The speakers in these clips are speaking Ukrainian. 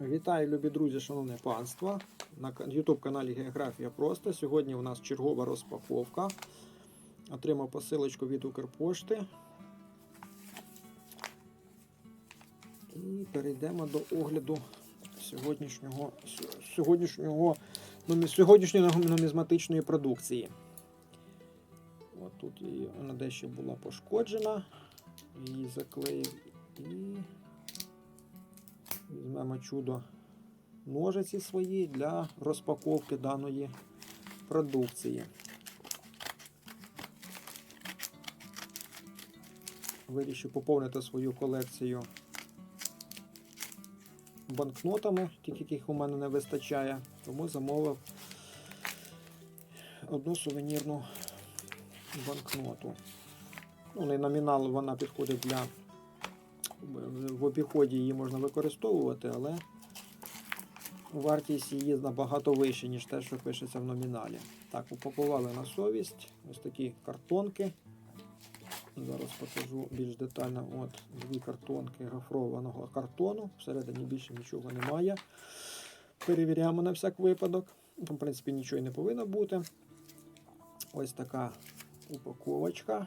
Вітаю, любі друзі, шановне панство. На YouTube каналі Географія Просто. Сьогодні у нас чергова розпаковка. Отримав посилочку від Укрпошти. І перейдемо до огляду сьогоднішнього, сьогоднішнього, сьогоднішньої нумізматичної продукції. От тут її, вона дещо була пошкоджена. Її заклеїв і Візьмемо чудо ножиці свої для розпаковки даної продукції. Вирішив поповнити свою колекцію банкнотами, яких у мене не вистачає, тому замовив одну сувенірну банкноту. Ну, не номінал вона підходить для в обіході її можна використовувати, але вартість її набагато вища, ніж те, що пишеться в номіналі. Так, упакували на совість. Ось такі картонки. Зараз покажу більш детально. От дві картонки гофрованого картону. Всередині більше нічого немає. Перевіряємо на всяк випадок. В принципі, нічого і не повинно бути. Ось така упаковочка.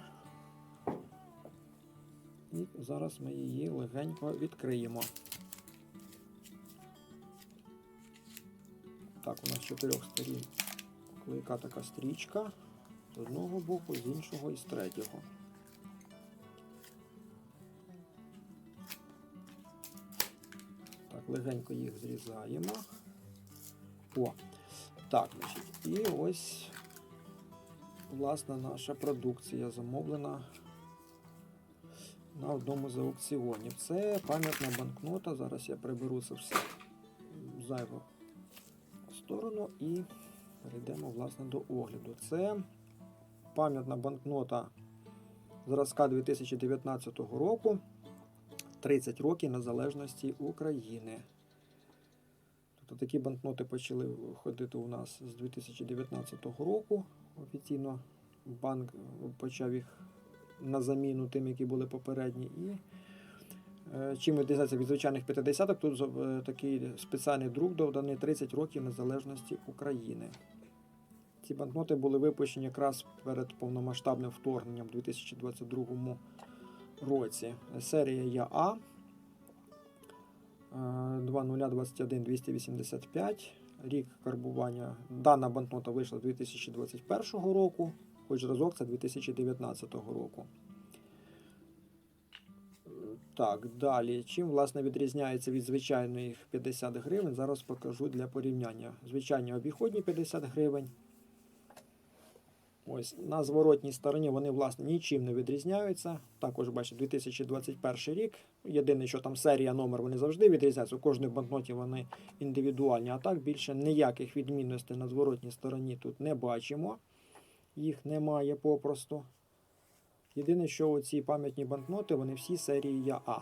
І зараз ми її легенько відкриємо. Так, у нас з чотирьох сторін клейка така стрічка. З одного боку, з іншого і з третього. Так, легенько їх зрізаємо. О, так, значить, і ось, власне, наша продукція замовлена на одному з аукціонів. Це пам'ятна банкнота. Зараз я приберу це все зайву сторону і перейдемо власне до огляду. Це пам'ятна банкнота зразка 2019 року. 30 років незалежності України. Тобто такі банкноти почали ходити у нас з 2019 року. Офіційно банк почав їх на заміну тим, які були попередні. І е, чим відрізняється від звичайних 50-ок, тут е, такий спеціальний друк доданий 30 років незалежності України. Ці банкноти були випущені якраз перед повномасштабним вторгненням у 2022 році. Серія ЯА 2021 285. Рік карбування. Дана банкнота вийшла 2021 року хоч зразок це 2019 року. Так, далі. Чим, власне, відрізняється від звичайних 50 гривень, зараз покажу для порівняння. Звичайні обіходні 50 гривень. Ось на зворотній стороні вони, власне, нічим не відрізняються. Також, бачите, 2021 рік. Єдине, що там серія номер вони завжди відрізняються. У кожній банкноті вони індивідуальні. А так більше ніяких відмінностей на зворотній стороні тут не бачимо їх немає попросту. Єдине, що оці пам'ятні банкноти, вони всі серії ЯА.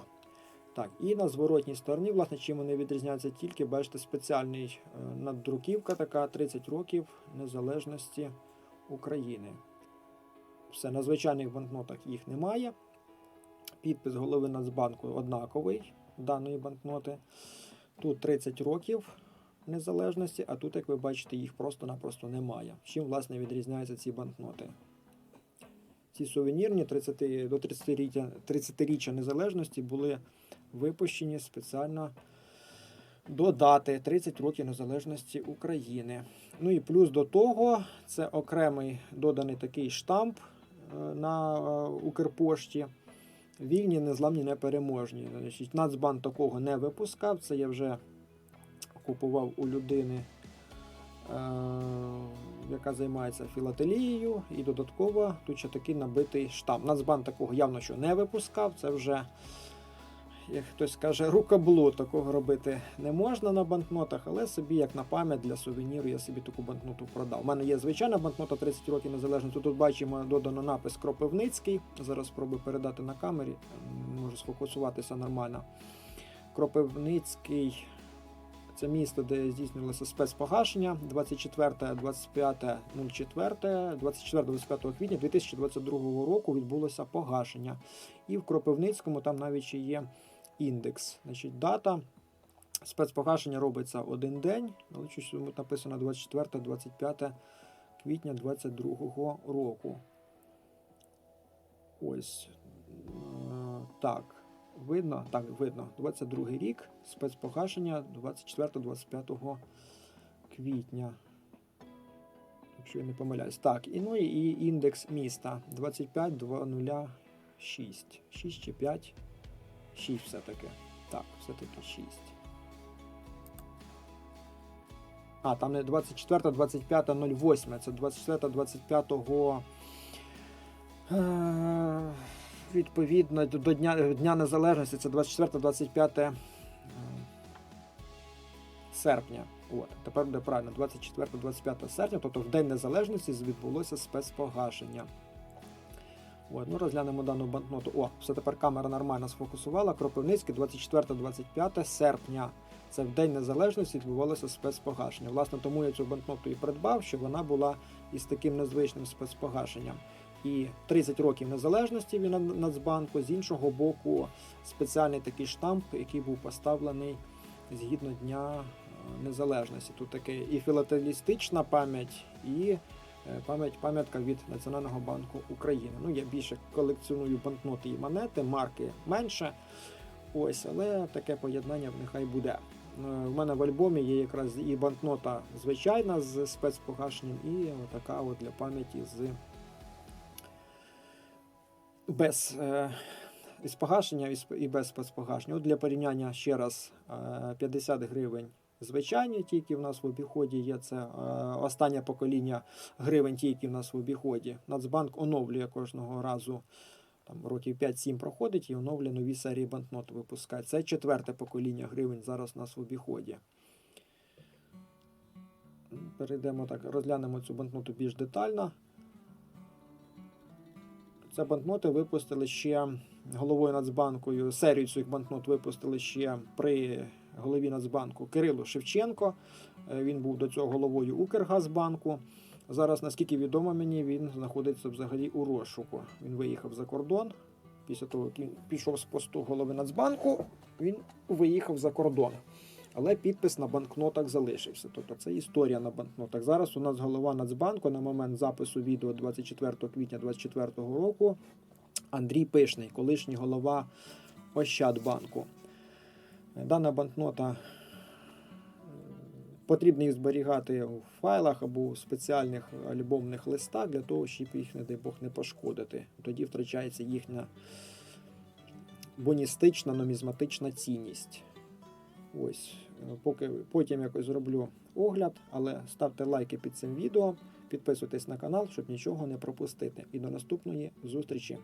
Так, і на зворотній стороні, власне, чим вони відрізняються, тільки, бачите, спеціальний е, наддруківка така 30 років незалежності України. Все, на звичайних банкнотах їх немає. Підпис голови Нацбанку однаковий даної банкноти. Тут 30 років незалежності, а тут, як ви бачите, їх просто-напросто немає. Чим, власне, відрізняються ці банкноти? Ці сувенірні 30, до 30-річчя 30 незалежності були випущені спеціально до дати 30 років незалежності України. Ну і плюс до того, це окремий доданий такий штамп е, на е, Укрпошті. Вільні, незламні, непереможні. Значить, Нацбанк такого не випускав. Це я вже купував у людини, е, яка займається філателією, і додатково тут ще такий набитий штамп. Нацбанк такого явно що не випускав. Це вже, як хтось каже, рукоблуд. Такого робити не можна на банкнотах, але собі, як на пам'ять для сувеніру, я собі таку банкноту продав. У мене є звичайна банкнота 30 років незалежності. Тут бачимо додано напис Кропивницький. Зараз спробую передати на камері, можу сфокусуватися нормально. Кропивницький це місто, де здійснювалося спецпогашення 24, 25, 04, 24-25 квітня 2022 року відбулося погашення. І в Кропивницькому там навіть є індекс. Значить, дата Спецпогашення робиться один день, але щось написано 24-25 квітня 22 року. Ось. Е, Так, видно? Так, видно. 22 рік, спецпогашення 24-25 квітня. Якщо я не помиляюсь. Так, і, ну, і індекс міста 25206. 6 чи 5? 6 все-таки. Так, все-таки 6. А, там не 24, 25, 08. Це 24, 25 е, відповідно до Дня, Дня Незалежності. Це 24, 25 е, серпня. От, тепер буде правильно, 24-25 серпня, тобто в День Незалежності відбулося спецпогашення. От, ну, розглянемо дану банкноту. О, все тепер камера нормально сфокусувала. Кропивницький 24-25 серпня. Це в День Незалежності відбувалося спецпогашення. Власне, тому я цю банкноту і придбав, що вона була із таким незвичним спецпогашенням. І 30 років незалежності від Нацбанку, з іншого боку, спеціальний такий штамп, який був поставлений згідно Дня е, Незалежності. Тут таке і філателістична пам'ять, і е, пам'ять пам'ятка від Національного банку України. Ну, я більше колекціоную банкноти і монети, марки менше. Ось, але таке поєднання нехай буде. Е, В мене в альбомі є якраз і банкнота звичайна з спецпогашенням, і така от для пам'яті з без е, із погашення і без спецпогашення. От для порівняння ще раз е, 50 гривень звичайні, ті, які в нас в обіході є. Це е, останнє покоління гривень, ті, які в нас в обіході. Нацбанк оновлює кожного разу. Там років 5-7 проходить і оновлює нові серії банкнот випускає. Це четверте покоління гривень зараз у нас в обіході. Перейдемо так, розглянемо цю банкноту більш детально. Це банкноти випустили ще головою Нацбанкою. Серію цих банкнот випустили ще при голові Нацбанку Кирилу Шевченко. Е, Він був до цього головою Укргазбанку. Зараз, наскільки відомо мені, він знаходиться взагалі у розшуку. Він виїхав за кордон. Після того, як він пішов з посту голови Нацбанку, він виїхав за кордон. Але підпис на банкнотах залишився. Тобто це історія на банкнотах. Зараз у нас голова Нацбанку на момент запису відео 24 квітня 2024 року Андрій Пишний, колишній голова Ощадбанку. Дана банкнота потрібно їх зберігати в файлах або у спеціальних альбомних листах для того, щоб їх, не дай Бог, не пошкодити. Тоді втрачається їхня боністична, нумізматична цінність. Ось, е, поки потім якось зроблю огляд, але ставте лайки під цим відео, підписуйтесь на канал, щоб нічого не пропустити. І до наступної зустрічі.